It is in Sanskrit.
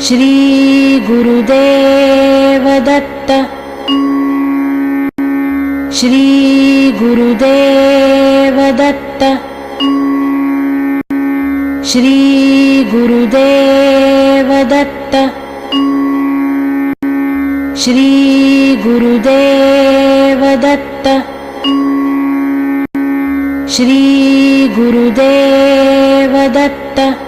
श्रीगुरुदेवदत्त। श्रीगुरुदेवदत्त। श्रीगुरुदेवदत्त। श्रीगुरुदेवदत्त। श्रीगुरुदेवदत्त